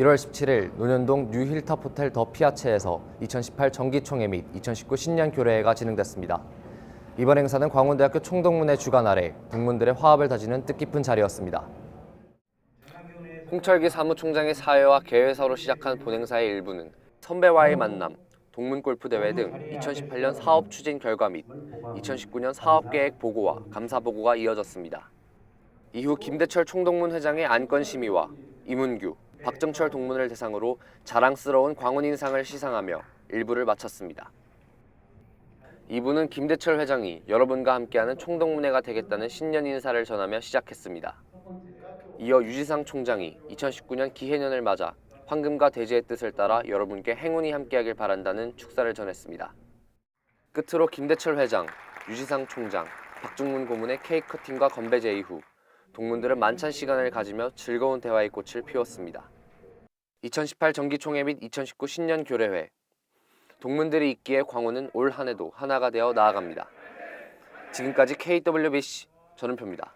1월 17일 논현동 뉴 힐탑 호텔 더 피아체에서 2018 정기총회 및 2019 신년 교례회가 진행됐습니다. 이번 행사는 광운대학교 총동문회 주관 아래 동문들의 화합을 다지는 뜻깊은 자리였습니다. 홍철기 사무총장의 사회와 개회사로 시작한 본행사의 일부는 선배와의 만남, 동문골프대회 등 2018년 사업 추진 결과 및 2019년 사업계획 보고와 감사 보고가 이어졌습니다. 이후 김대철 총동문 회장의 안건 심의와 이문규, 박정철 동문을 대상으로 자랑스러운 광운 인상을 시상하며 일부를 마쳤습니다. 2부는 김대철 회장이 여러분과 함께하는 총동문회가 되겠다는 신년 인사를 전하며 시작했습니다. 이어 유지상 총장이 2019년 기해년을 맞아 황금과 대지의 뜻을 따라 여러분께 행운이 함께하길 바란다는 축사를 전했습니다. 끝으로 김대철 회장, 유지상 총장, 박중문 고문의 케이크 커팅과 건배 제의 후 동문들은 만찬 시간을 가지며 즐거운 대화의 꽃을 피웠습니다. 2018 정기총회 및 2019 신년 교례회 동문들이 있기에 광우는 올 한해도 하나가 되어 나아갑니다. 지금까지 KWBC 전은표입니다.